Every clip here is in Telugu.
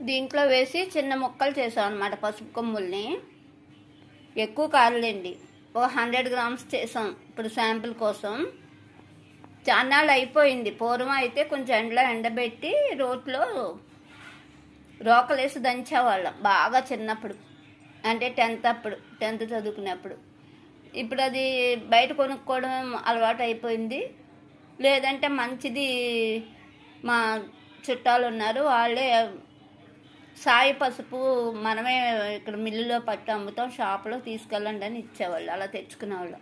దీంట్లో వేసి చిన్న ముక్కలు చేసాం అనమాట పసుపు కొమ్ముల్ని. ఎక్కువ కాదులేండి ఒక హండ్రెడ్ గ్రామ్స్ చేసాం ఇప్పుడు శాంపుల్ కోసం. చాన్నాళ్ళు అయిపోయింది. పూర్వం అయితే కొంచెం ఎండలో ఎండబెట్టి రోట్లో రోకలేసి దంచేవాళ్ళం. బాగా చిన్నప్పుడు. అంటే టెన్త్ అప్పుడు టెన్త్ చదువుకునేప్పుడు ఇప్పుడు అది బయట కొనుక్కోవడం అలవాటు అయిపోయింది. లేదంటే మంచిది మా చుట్టాలు ఉన్నారు వాళ్ళే సాయి పసుపు మనమే ఇక్కడ మిల్లులో పట్టి అమ్ముతాం షాప్లో తీసుకెళ్ళండి అని ఇచ్చేవాళ్ళు అలా తెచ్చుకునేవాళ్ళు.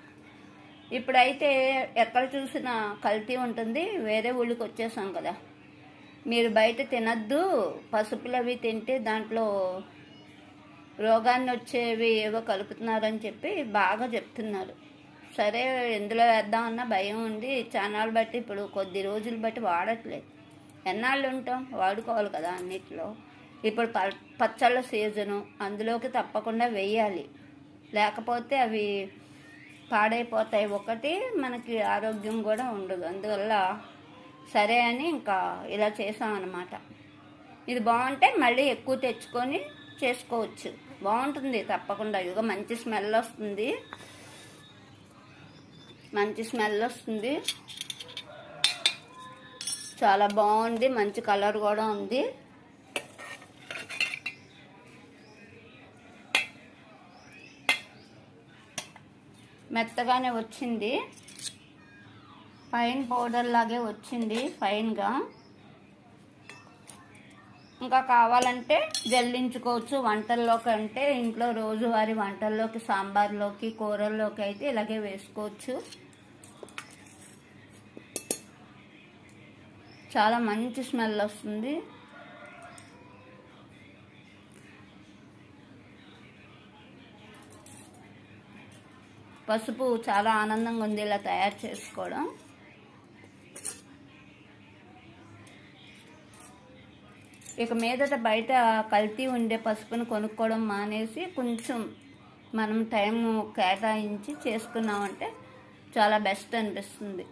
ఇప్పుడైతే ఎక్కడ చూసినా కల్తీ ఉంటుంది వేరే ఊళ్ళకి వచ్చేసాం కదా. మీరు బయట తినద్దు పసుపులు అవి తింటే దాంట్లో రోగాన్ని వచ్చేవి ఏవో కలుపుతున్నారని చెప్పి బాగా చెప్తున్నారు. సరే ఎందులో వేద్దామన్నా భయం ఉంది. ఛానల్ బట్టి ఇప్పుడు కొద్ది రోజులు బట్టి వాడట్లేదు. ఎన్నాళ్ళు ఉంటాం? వాడుకోవాలి కదా అన్నిట్లో. ఇప్పుడు ప పచ్చళ్ళ సీజను. అందులోకి తప్పకుండా వేయాలి. లేకపోతే అవి పాడైపోతాయి. ఒకటి మనకి ఆరోగ్యం కూడా ఉండదు. అందువల్ల సరే అని ఇంకా ఇలా చేసాం అన్నమాట. ఇది బాగుంటే మళ్ళీ ఎక్కువ తెచ్చుకొని చేసుకోవచ్చు. బాగుంటుంది తప్పకుండా. ఇదిగో మంచి స్మెల్ వస్తుంది. మంచి స్మెల్ వస్తుంది. చాలా బాగుంది. మంచి కలర్ కూడా ఉంది. మెత్తగానే వచ్చింది. ఫైన్ పౌడర్ లాగే వచ్చింది ఫైన్గా ఇంకా కావాలంటే జల్లించుకోవచ్చు. వంటల్లోకి అంటే ఇంట్లో రోజువారి వంటల్లోకి సాంబార్లోకి కూరల్లోకి అయితే ఇలాగే వేసుకోవచ్చు. చాలా మంచి స్మెల్ వస్తుంది. పసుపు చాలా ఆనందంగా ఉంది ఇలా తయారు చేసుకోవడం. ఇక మీదట బయట కల్తీ ఉండే పసుపును కొనుక్కోవడం మానేసి కొంచెం మనం టైం కేటాయించి చేసుకున్నామంటే చాలా బెస్ట్ అనిపిస్తుంది.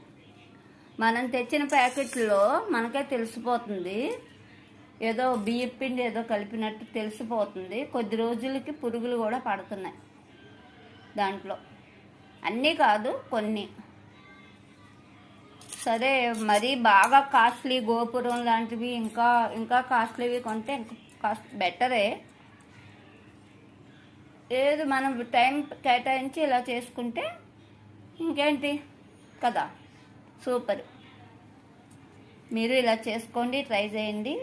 మనం తెచ్చిన ప్యాకెట్లో మనకే తెలిసిపోతుంది. ఏదో బియ్యం పిండి ఏదో కలిపినట్టు తెలిసిపోతుంది. కొద్ది రోజులకి పురుగులు కూడా పడుతున్నాయి దాంట్లో. అన్నీ కాదు కొన్ని. సరే మరి బాగా కాస్ట్లీ గోపురం లాంటివి ఇంకా ఇంకా కాస్ట్లీవి కొంటే ఇంకా కాస్ట్ బెటరే. ఏది మనం టైం కేటాయించి ఇలా చేసుకుంటే ఇంకేంటి? కదా సూపర్. మీరు ఇలా చేసుకోండి ట్రై చేయండి.